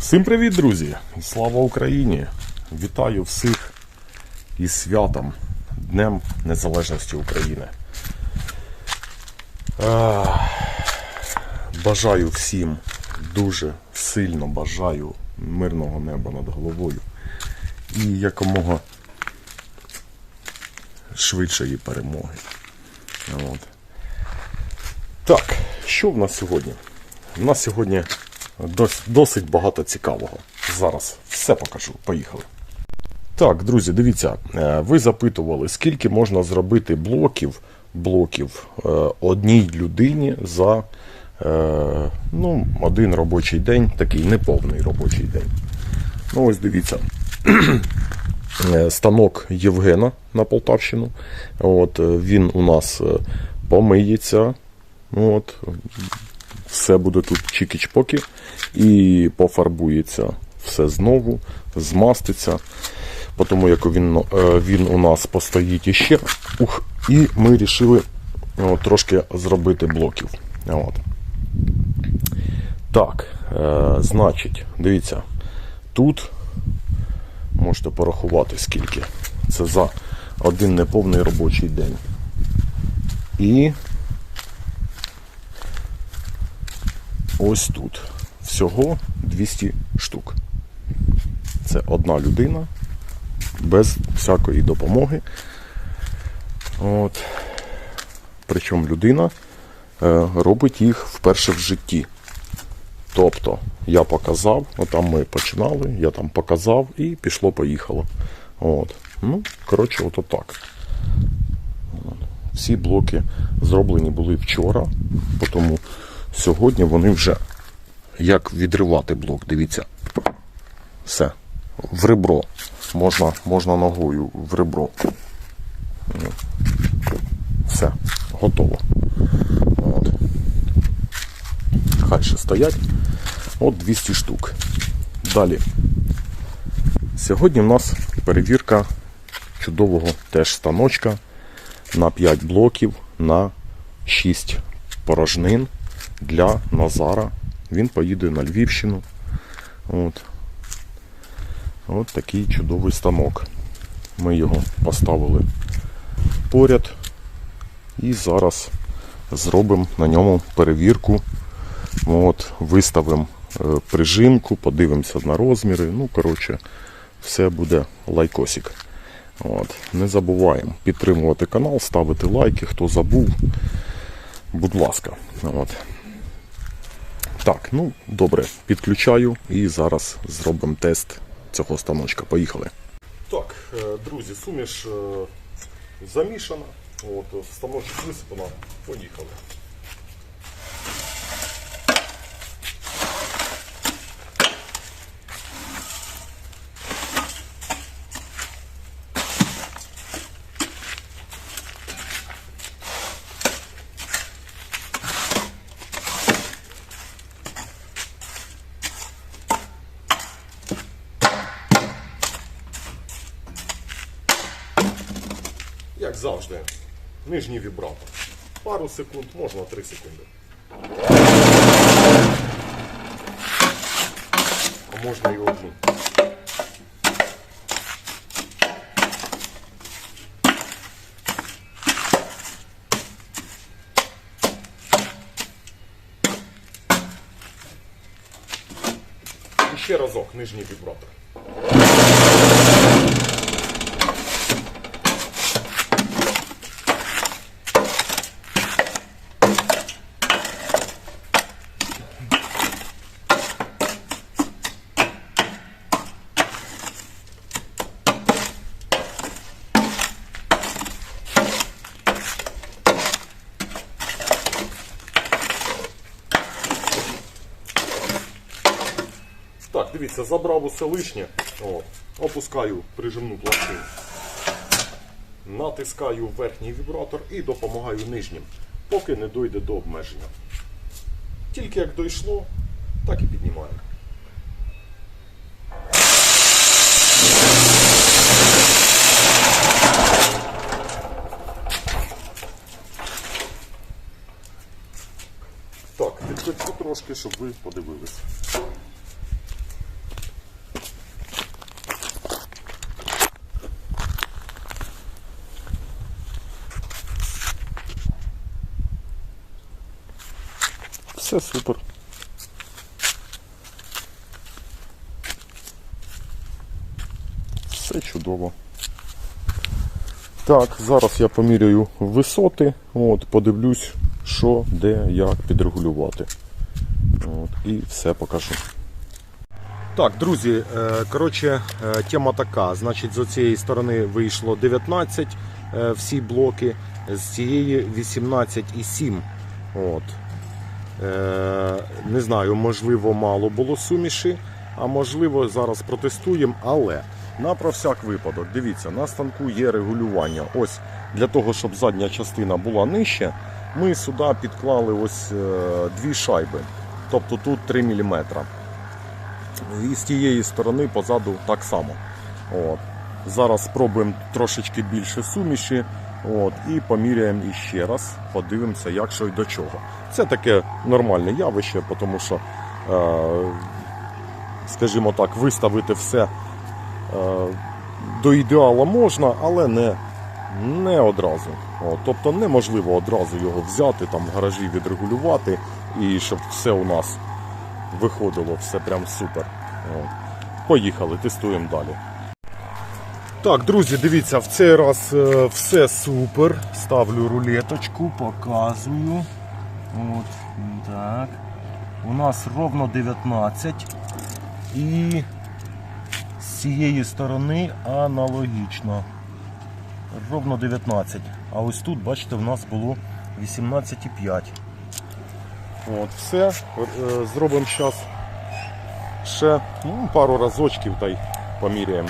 Всім привіт, друзі! Слава Україні! Вітаю всіх із святом Днем Незалежності України. Бажаю всім, дуже сильно бажаю мирного неба над головою і якомога швидшої перемоги. От. Так, що в нас сьогодні? У нас сьогодні дос- досить багато цікавого. Зараз все покажу. Поїхали. Так, друзі, дивіться, е, ви запитували, скільки можна зробити блоків, блоків е, одній людині за е, ну, один робочий день, такий неповний робочий день. Ну, ось дивіться. Станок Євгена на Полтавщину. От, він у нас помиється. От, все буде тут чікі-чпоки і пофарбується все знову, змаститься. Тому як він, е, він у нас постоїть іще. Ух, і ми вирішили трошки зробити блоків. От. Так, е, значить, дивіться, тут можете порахувати скільки. Це за один неповний робочий день. І ось тут. Всього 200 штук. Це одна людина без всякої допомоги. От. Причому людина е, робить їх вперше в житті. Тобто я показав, отам ми починали, я там показав і пішло-поїхало. От. Ну, коротше, ото так. Всі блоки зроблені були вчора, тому сьогодні вони вже як відривати блок, дивіться. Все. В ребро. Можна, можна ногою в ребро. Все, готово. От. Хай ще стоять. От 200 штук. Далі. Сьогодні в нас перевірка чудового теж станочка на 5 блоків на 6 порожнин для Назара. Він поїде на Львівщину. От. От такий чудовий станок. Ми його поставили поряд і зараз зробимо на ньому перевірку. От, виставимо е, прижимку, подивимося на розміри. Ну, коротше, все буде лайкосик. От. Не забуваємо підтримувати канал, ставити лайки, хто забув. Будь ласка. От. Так, ну добре, підключаю і зараз зробимо тест цього станочка. Поїхали. Так, е, друзі, суміш е, замішана. От, станочок висипана, Поїхали. Завжди, нижній вібратор. Пару секунд, можна 3 секунди. А можна і одну. Ще разок нижній вібратор. Так, дивіться, забрав усе лишнє. От, опускаю прижимну пластину. Натискаю верхній вібратор і допомагаю нижнім, поки не дойде до обмеження. Тільки як дійшло, так і піднімаю. Так, підкручу трошки, щоб ви подивилися. Все супер. Все чудово. Так, зараз я поміряю висоти, от, подивлюсь, що, де, як підрегулювати. От, і все покажу. Так, друзі, е, коротше, е, тема така. Значить, з цієї сторони вийшло 19 е, всі блоки, з цієї 18,7. От. Е, Не знаю, можливо, мало було суміші, а можливо, зараз протестуємо, але на про всяк випадок, дивіться, на станку є регулювання. Ось для того, щоб задня частина була нижче, ми сюди підклали ось е, дві шайби. Тобто тут 3 мм. І з тієї сторони позаду так само. От. Зараз спробуємо трошечки більше суміші. От, і поміряємо іще раз, подивимося, як що і до чого. Це таке нормальне явище, тому що, е, скажімо так, виставити все е, до ідеала можна, але не, не одразу. От, тобто неможливо одразу його взяти, там в гаражі відрегулювати і щоб все у нас виходило все прям супер. От. Поїхали, тестуємо далі. Так, друзі, дивіться, в цей раз е, все супер. Ставлю рулеточку, показую. От, так. У нас ровно 19. І з цієї сторони аналогічно. Ровно 19. А ось тут, бачите, в нас було 18,5. От, все. Е, Зробимо зараз ще ну, пару разочків та й поміряємо.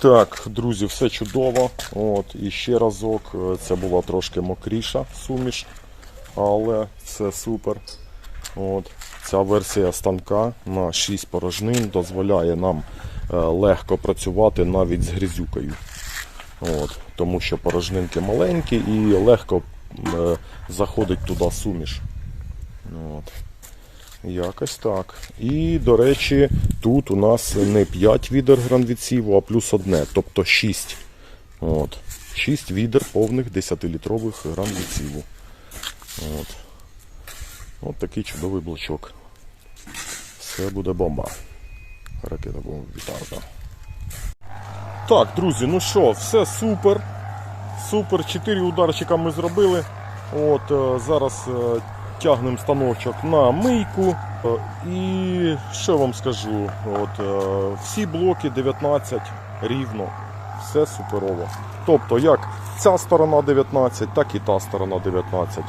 Так, друзі, все чудово. От, і ще разок. Це була трошки мокріша суміш, але все супер. От. Ця версія станка на 6 порожнин дозволяє нам е, легко працювати навіть з грязюкою. От, тому що порожнинки маленькі і легко е, заходить туди суміш. От. Якось так. І, до речі, тут у нас не 5 відер гранвідсіву, а плюс одне, тобто 6. От. 6 відер повних 10-літрових гранвідсіву. От. От такий чудовий блочок. Все буде бомба. Ракета бомба вітарка. Так, друзі, ну що, все супер. Супер. 4 ударчика ми зробили. От е, зараз е, тягнемо станочок на мийку. Е, І що вам скажу? От, е, всі блоки 19 рівно. Все суперово. Тобто, як ця сторона 19, так і та сторона 19.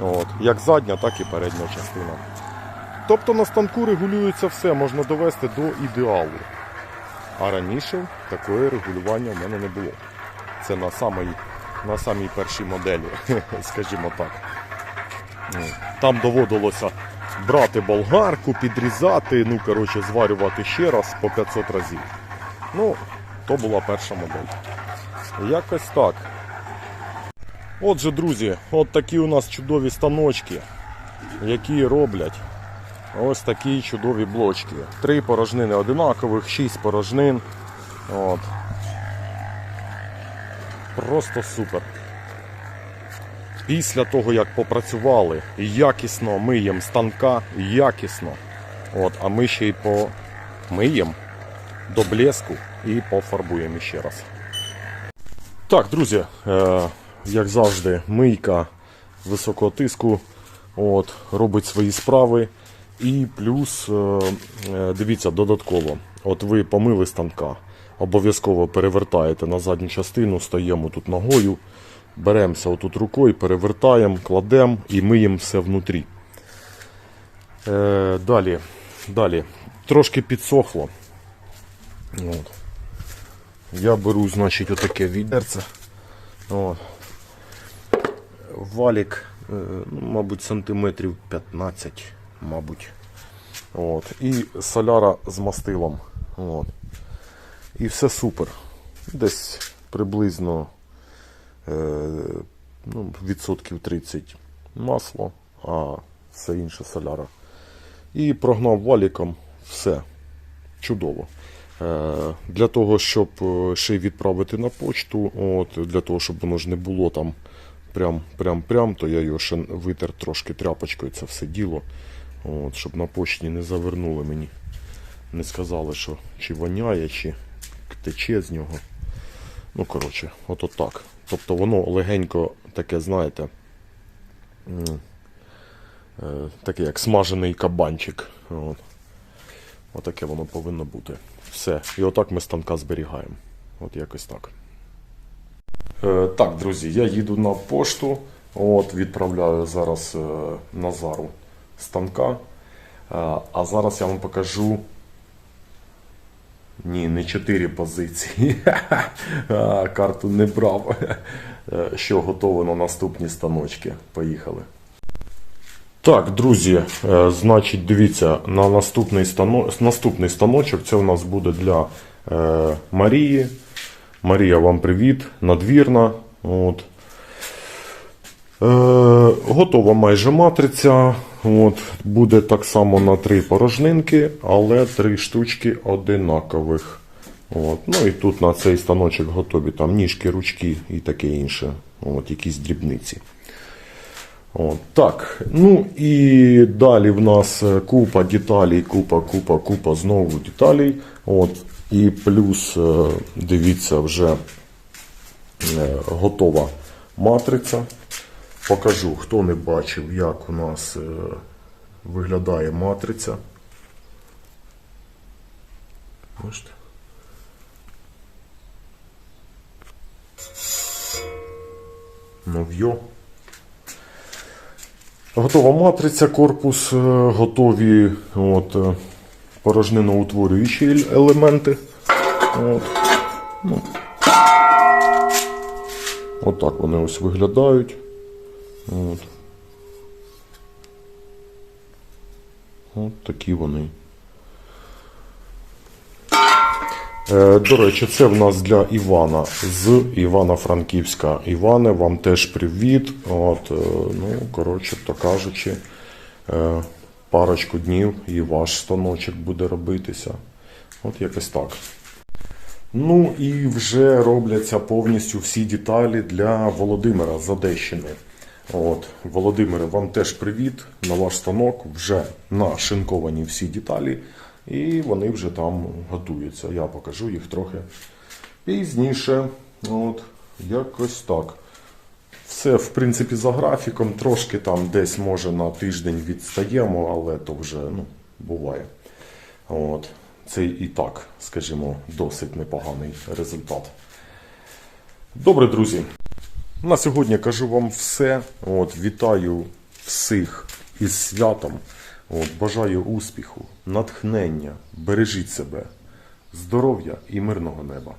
От, як задня, так і передня частина. Тобто на станку регулюється все, можна довести до ідеалу. А раніше такої регулювання в мене не було. Це на самій, на самій першій моделі, скажімо так. Там доводилося брати болгарку, підрізати, ну, коротше, зварювати ще раз по 500 разів. Ну, то була перша модель. Якось так. Отже, друзі, от такі у нас чудові станочки, які роблять ось такі чудові блочки. Три порожнини одинакових, шість порожнин. От. Просто супер. Після того, як попрацювали якісно миємо станка, якісно. От, а ми ще й помиємо до блеску і пофарбуємо ще раз. Так, друзі, е, як завжди, мийка високого тиску от, робить свої справи. І плюс, е, е, дивіться, додатково, от ви помили станка, обов'язково перевертаєте на задню частину, стаємо тут ногою, беремося отут рукою, перевертаємо, кладемо і миємо все внутрі. Е, далі, далі, трошки підсохло. От. Я беру, значить, отаке відерце. От. Валік, е, ну, мабуть, сантиметрів 15, мабуть. От. І соляра з мастилом. От. І все супер. Десь приблизно ну, відсотків 30 масло, а все інше соляра. І прогнав валіком все. Чудово. Е, Для того, щоб е, ще й відправити на почту, от, для того, щоб воно ж не було там прям, прям, прям, то я його ще витер трошки тряпочкою це все діло. От, щоб на почті не завернули мені. Не сказали, що чи воняє, чи тече з нього. Ну, коротше, от так. Тобто воно легенько таке, знаєте, е, таке як смажений кабанчик. От. Отаке воно повинно бути. Все. І отак ми станка зберігаємо. От якось так. Е, так, друзі, я їду на пошту. От, відправляю зараз е, Назару станка. Е, а зараз я вам покажу. Ні, не чотири позиції. Карту не брав. Е, Що готово на наступні станочки. Поїхали. Так, друзі, е, значить, дивіться, на наступний, стано... наступний станочок це у нас буде для е, Марії. Марія, вам привіт, надвірна. От. Е, готова майже матриця. От, буде так само на три порожнинки, але три штучки одинакових. От. Ну і тут на цей станочок готові там ніжки, ручки і таке інше. От, якісь дрібниці. От, так, ну і далі в нас е, купа деталей, купа, купа, купа знову деталей. От, і плюс, е, дивіться, вже е, готова матриця. Покажу, хто не бачив, як у нас е, виглядає матриця. Бачите? Нов'йо. Готова матриця, корпус, е, готові от, е, порожниноутворюючі елементи. От. Ну. Отак вони ось виглядають. От. От такі вони. Е, До речі, це в нас для Івана з Івано-Франківська. Іване, вам теж привіт. От, е, ну, коротше, то кажучи, е, парочку днів і ваш станочок буде робитися. От якось так. Ну і вже робляться повністю всі деталі для Володимира з Одещини. От, Володимире, вам теж привіт. На ваш станок вже нашинковані всі деталі, і вони вже там готуються. Я покажу їх трохи пізніше. От, якось так. Все, в принципі, за графіком, трошки там десь може на тиждень відстаємо, але то вже ну, буває. От. Це і так, скажімо, досить непоганий результат. Добре, друзі. На сьогодні кажу вам все. От, вітаю всіх із святом. От, бажаю успіху, натхнення, бережіть себе, здоров'я і мирного неба.